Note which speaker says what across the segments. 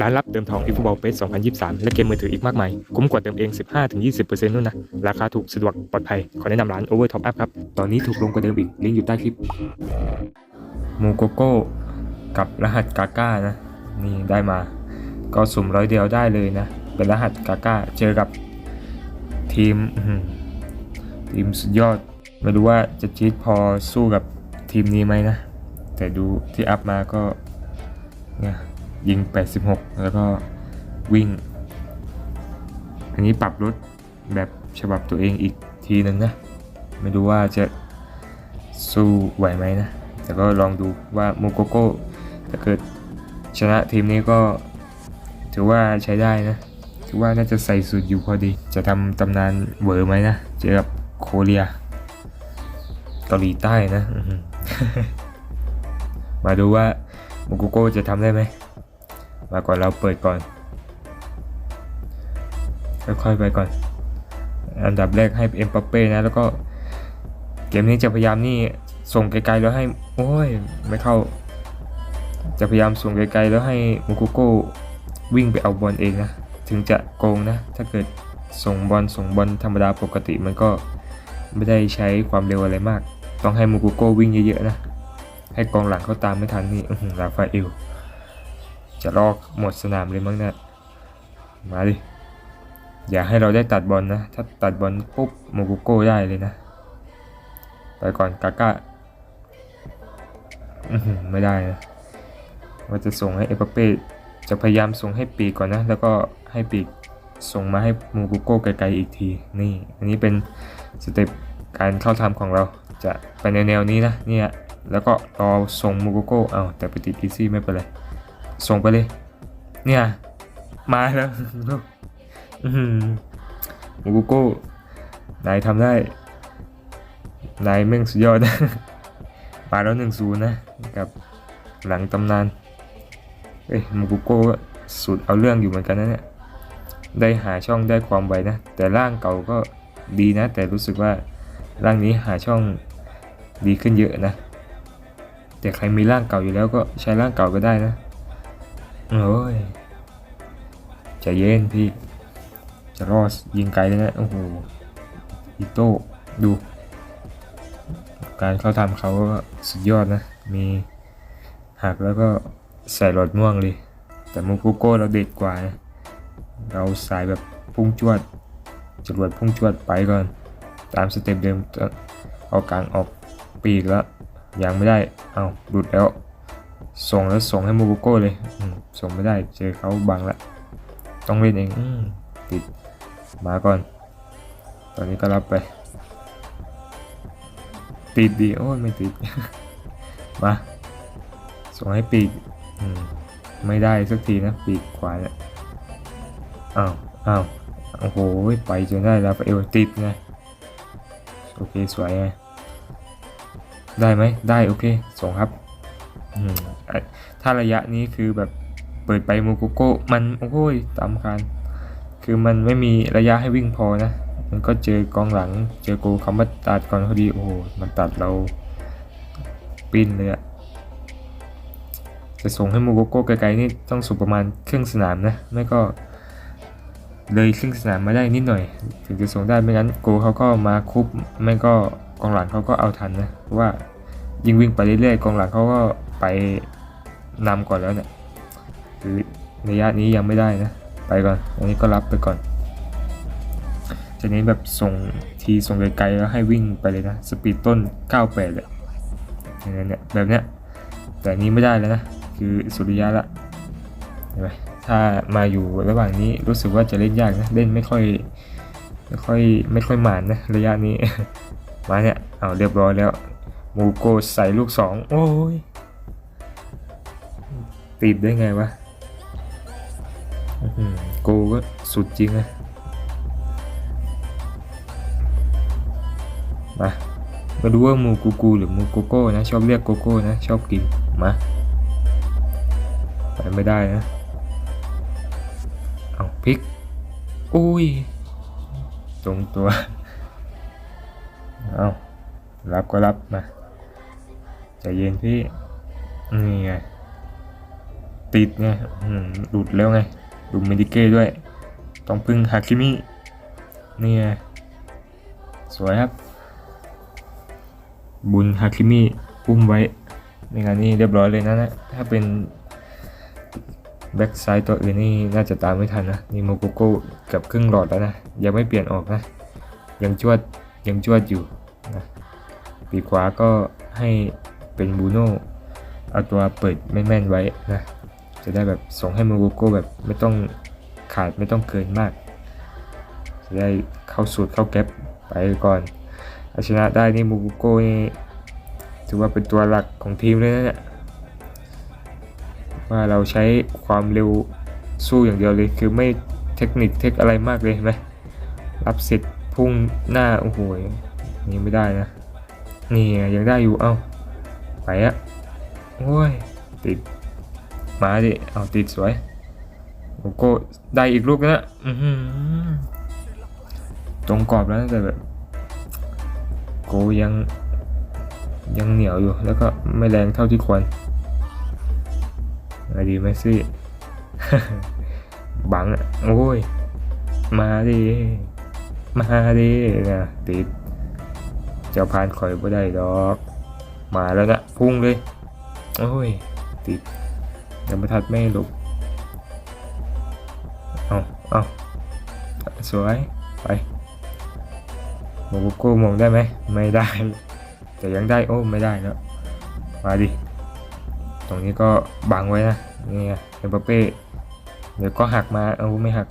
Speaker 1: ร้านรับเติมทอง eFootball Pay 2023 และเกมมือถืออีกมากมาย คุ้มกว่าเติมเอง 15-20%นู่นนะ ราคาถูกสะดวกปลอดภัย ขอแนะนำร้าน Over Top Up ครับ ตอนนี้ถูกลงกว่าเดิมอีก ลิงก์อยู่ใต้คลิปมูโกโก้กับรหัสกาก้านะ นี่ได้มา ก็สุ่มร้อยเดียวได้เลยนะ เป็นรหัสกาก้าเจอกับทีมอื้อหือทีมสุดยอด ไม่รู้ว่าจะจี๊ดพอสู้กับทีมนี้ไหมนะ แต่ดูที่อัพมาก็เนี่ย ยิง 86 แล้วก็วิ่ง อันนี้ปรับรถแบบฉบับตัวเองอีกทีหนึ่งนะ ไม่รู้ว่าจะสู้ไหวไหมนะ แต่ก็ลองดูว่ามูโกโก้ถ้าเกิดชนะทีมนี้ก็ถือว่าใช้ได้นะ ถือว่าน่าจะใส่สุดอยู่พอดี จะทำตำนานเวอร์ไหมนะ เจอกับโคเรียเกาหลีใต้นะ มาดูว่ามูโกโก้จะทำได้ไหม มาก่อนเราเปิดก่อน ค่อยๆไปก่อน อันดับแรกให้เอ็มปัปเป้นะ แล้วก็ เกมนี้จะพยายามนี่ส่งไกลๆแล้วให้ โอ้ย ไม่เข้า จะพยายามส่งไกลๆแล้วให้มูโกโก้วิ่งไปเอาบอลเองนะ ถึงจะโกงนะ ถ้าเกิดส่งบอลส่งบอลธรรมดาปกติมันก็ไม่ได้ใช้ความเร็วอะไรมาก ต้องให้มูโกโก้วิ่งเยอะๆนะ ให้กองหลังเขาตามไม่ทันนี่ลาฟาเอล จะลอกหมดสนามเลยมั้งเนี่ยมาดิ อย่าให้เราได้ตัดบอลนะ ถ้าตัดบอลปุ๊บโมกุโก้ได้เลยนะ ไปก่อนกาก้าไม่ได้นะว่าจะส่งให้เอปเป้จะพยายามส่งให้ปีกก่อนนะ แล้วก็ให้ปีกส่งมาให้โมกุโก้ไกลๆอีกที นี่ อันนี้เป็นสเต็ปการเข้าทำของเราจะไปในแนวนี้นะเนี่ยแล้วก็รอส่งโมกุโก้เอาแต่ไปติดอีซี่ไม่เป็นไร ส่งไปเลย เนี่ย มาแล้วอือหือมูกูโก้นายทำได้ นายแม่งสุดยอดมาแล้วหนึ่งศูนย์นะ กับหลังตำนาน เอ้ยมูกูโก้สุดเอาเรื่องอยู่เหมือนกันนะเนี่ย ได้หาช่องได้ความไวนะ แต่ร่างเก่าก็ดีนะ แต่รู้สึกว่าร่างนี้หาช่องดีขึ้นเยอะนะ แต่ใครมีร่างเก่าอยู่แล้วก็ใช้ร่างเก่าก็ได้นะ โอ้ยใจเย็นพี่ จะรอดยิงไกลเลยนะโอ้โหอีโต้ดู การเข้าทำเขาก็สุดยอดนะ มีหักแล้วก็ใส่หลอดม่วงเลย แต่มูกุโก้เราเด็ดกว่านะ เราสายแบบพุ่งจวดจรวดพุ่งจวดไปก่อน ตามสเต็ปเดิมเอากลางออกปีกแล้วยังไม่ได้ เอาหลุดแล้ว ส่งแล้วส่งให้มูกุโก้เลย ส่งไม่ได้เจอเขาบังละ ต้องเล่นเองอมติดมาก่อน ตอนนี้ก็รับไป ติดดีโอ้ยไม่ติด มา ส่งให้ปีกอืมไม่ได้สักทีนะ ปีกขวาเนี่ยอ้าวอ้าวโอ้โห ไปจนได้แล้วเอลติดไงโอเค สวยไงได้ไหมได้ โอเคส่งครับอืมอะถ้าระยะนี้คือแบบ เปิดไปมูกุโก้มันโอ้ยตามการคือมันไม่มีระยะให้วิ่งพอนะ มันก็เจอกองหลัง เจอโกเขามาตัดก่อนพอดีโอ้โหมันตัดเราปิ้นเลยอะจะส่งให้มูโกโก้ไกลๆนี่ต้องส่งประมาณครึ่งสนามนะ ไม่ก็ เลยครึ่งสนามมาได้นิดหน่อย ถึงจะส่งได้ไม่งั้นโกเขาก็มาคุบไม่ก็กองหลังเขาก็เอาทันนะเพราะว่ายิ่งวิ่งไปเรื่อยๆกองหลังเขาก็ไปนำก่อนแล้วเนี่ย ระยะนี้ยังไม่ได้นะ ไปก่อนอันนี้ก็รับไปก่อนจะนี้แบบส่งทีส่งไกลๆแล้วให้วิ่งไปเลยนะ สปีดต้น 98เลยอย่างเนี้ยแบบเนี้ย แต่นี้ไม่ได้แล้วนะ คือสุริยะละเห็นไหมถ้ามาอยู่ระหว่างนี้รู้สึกว่าจะเล่นยากนะ เล่นไม่ค่อยไม่ค่อยไม่ค่อยหมานนะระยะนี้ มาเนี่ย เอาเรียบร้อยแล้ว มูโกใส่ลูกสอง โอ้ยติดได้ไงวะ กก็สุดจริงนะมามาดูว่ามูกูกูหรือมูโกโก้นะ ชอบเรียกโกโก้นะ ชอบกินมาไปไม่ได้นะ เอาพลิก อุ้ย ตรงตัว เอารับก็รับมาใจเย็นพี่ นี่ไง ติดไงหลุดแล้วไง ดูเมดิเก้ด้วย ต้องพึ่งฮาคิมินี่ไงสวยครับ บุญฮาคิมิอุ้มไว้ในงานนี้เรียบร้อยเลยนะนะถ้าเป็นแบ็กไซด์ตัวอื่นนี่น่าจะตามไม่ทันนะ นี่โมโกโก้เกับครึ่งหลอดแล้วนะ ยังไม่เปลี่ยนออกนะ ยังจวดยังจวดอยู่นะปีกขวาก็ให้เป็นบูโน่เอาตัวเปิดแม่นๆไว้นะ จะได้แบบส่งให้มโกโก้แบบไม่ต้องขาดไม่ต้องเกินมาก จะได้เข้าสูตรเข้าแก๊ปไปก่อนเอาชนะได้นี่มโกโก้นี่ถือว่าเป็นตัวหลักของทีมเลยนะเนี่ยว่าเราใช้ความเร็วสู้อย่างเดียวเลยคือไม่เทคนิคเทคอะไรมากเลยเห็นไหมรับเสร็จพุ่งหน้าโอ้โหนี่ไม่ได้นะนี่ยังได้อยู่เอ้าไปอะโอ้ยติด มาดิเอาติดสวยโลโก้ได้อีกลูกนะอื้อหือตรงกรอบแล้วนะแต่แบบโกยังยังเหนียวอยู่แล้วก็ไม่แรงเท่าที่ควรอะไรดีไหมซี่บังอะโอ้ย มาดิมาดินะติดเจ้าพานคอยบ่ได้ดอก มาแล้วนะพุ่งเลย โอ้ย ติด ยังไม่ทัดไม่หลบเอาเอาสวยไปโมโกโก้มองได้ไหมไม่ได้ แต่ยังได้โอ้ไม่ได้แล้วมาดิตรงนี้ก็บังไว้นะนี่ไงเอ็มบัปเป้เดี๋ยวก็หักมาเอาไม่หัก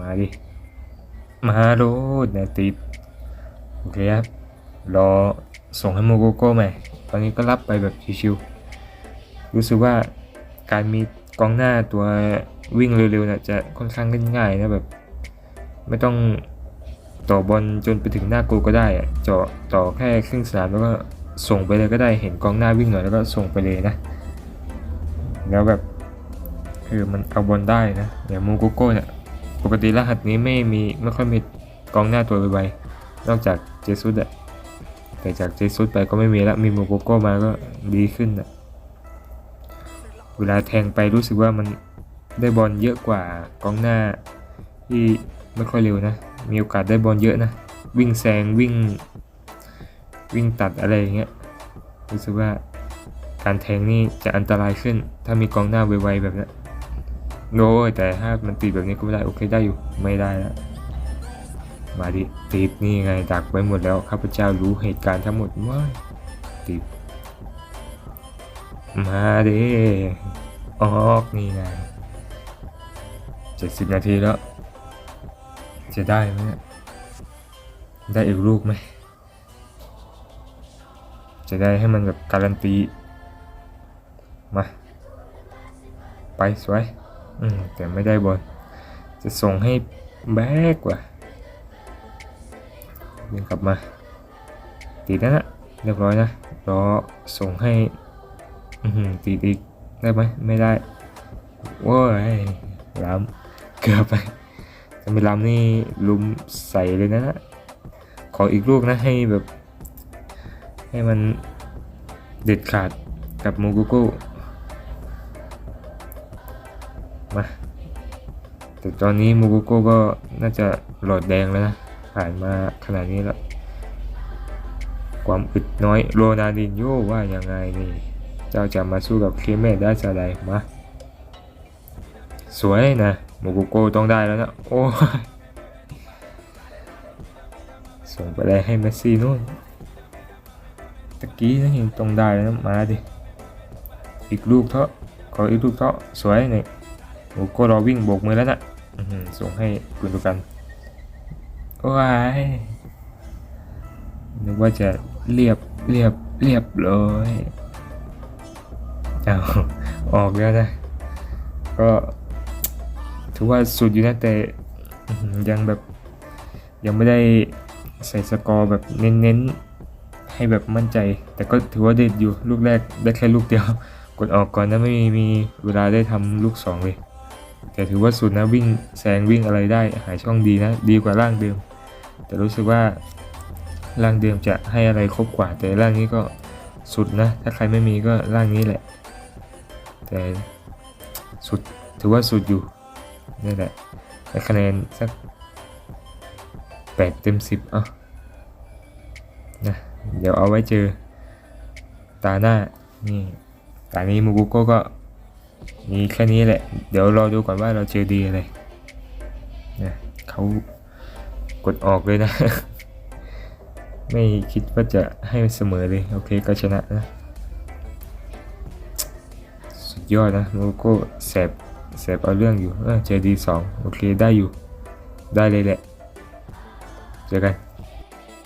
Speaker 1: มาดิ มาโรดเนี่ยติด โอเคครับ รอส่งให้โมโกโก้ใหม่ ตอนนี้ก็รับไปแบบชิวๆรู้สึกว่า การมีกองหน้าตัววิ่งเร็วๆนะจะค่อนข้างเล่นง่ายนะแบบ ไม่ต้องต่อบอลจนไปถึงหน้ากูก็ได้อะเจาะต่อแค่ครึ่งสนามแล้วก็ส่งไปเลยก็ได้เห็นกองหน้าวิ่งหน่อยแล้วก็ส่งไปเลยนะ แล้วแบบคือมันเอาบอลได้นะอย่างมูโกโก้เนี่ยปกติรหัสนี้ไม่มีไม่ค่อยมีกองหน้าตัวไวๆนอกจากเจสุดอะแต่จากเจสุดไปก็ไม่มีล้วมีมูโกโก้มาก็ดีขึ้นอะ เวลาแทงไปรู้สึกว่ามันได้บอลเยอะกว่ากองหน้า ที่ไม่ค่อยเร็วนะ มีโอกาสได้บอลเยอะนะ วิ่งแซงวิ่ง วิ่งตัดอะไรอย่างเงี้ยรู้สึกว่าการแทงนี่จะอันตรายขึ้น ถ้ามีกองหน้าไวๆแบบนี้นโน้ยแต่ถ้ามันตีแบบนี้ก็ไม่ได้โอเคได้อยู่ไม่ได้แล้วมาดิติดนี่ไงดักไว้หมดแล้วข้าพเจ้ารู้เหตุการณ์ทั้งหมดว่าติด มาดิออกนี่ไงเจ็ดสิบนาทีแล้ว จะได้ไหมได้อีกลูกไหม จะได้ให้มันแบบการันตี มา ไปสวย อืม แต่ไม่ได้บอลจะส่งให้แบกว่ะยังกลับมาตีแล้วนะเรียบร้อยนะรอส่งให้ ตีอีกได้ไหมไม่ได้โว้ยล้ำเกือบไปจะไม่ล้ำนี่ลุมใส่เลยนะขออีกลูกนะให้แบบ ให้มันเด็ดขาดกับมูกูกูมาแต่ตอนนี้มูกูกูก็น่าจะหลอดแดงแล้วนะ ผ่านมาขนาดนี้แล้ว ความอึดน้อยโรนาดินโยว่ายังไงนี่ เจ้าจะมาสู้กับเคเมสได้จะไรมาสวยนะมูกูกูต้องได้แล้วนะโอ้ส่งไปเลยให้เมสซี่นู่นตะกี้นะยังตรงได้แล้วนะมาดิอีกลูกเถอะขออีกลูกเถอะสวยนี่โอ้ก็รอวิ่งโบกมือแล้วนะส่งให้กุนตุกันว้ายนึกว่าจะเรียบเรียบเรียบเลย อาออกแล้วนะ ก็ถือว่าสุดอยู่นะแต่ยังแบบ ยังไม่ได้ใส่สกอร์แบบเน้นๆ ให้แบบมั่นใจ แต่ก็ถือว่าเด็ดอยู่ลูกแรกได้แค่ลูกเดียว กดออกก่อนนะไม่มีมีเวลาได้ทำลูก 2 เลย แต่ถือว่าสุดนะวิ่งแซงวิ่งอะไรได้หายช่องดีนะ ดีกว่าร่างเดิม แต่รู้สึกว่าร่างเดิมจะให้อะไรครบกว่า แต่ร่างนี้ก็สุดนะ ถ้าใครไม่มีก็ร่างนี้แหละ แต่สุดถือว่าสุดอยู่นี่แหละได้คะแนนสักแปดเต็มสิบอะนะเดี๋ยวเอาไว้เจอตาหน้านี่ตานี้มูกุโกก็มีแค่นี้แหละ เดี๋ยวรอดูก่อนว่าเราเจอดีอะไรนะเขากดออกเลยนะ ไม่คิดว่าจะให้เสมอเลย โอเคก็ชนะนะ ยอดนะมูกุโก้แสบแสบเอาเรื่องอยู่เออเจดีสองโอเคได้อยู่ ได้เลยแหละ เจอกัน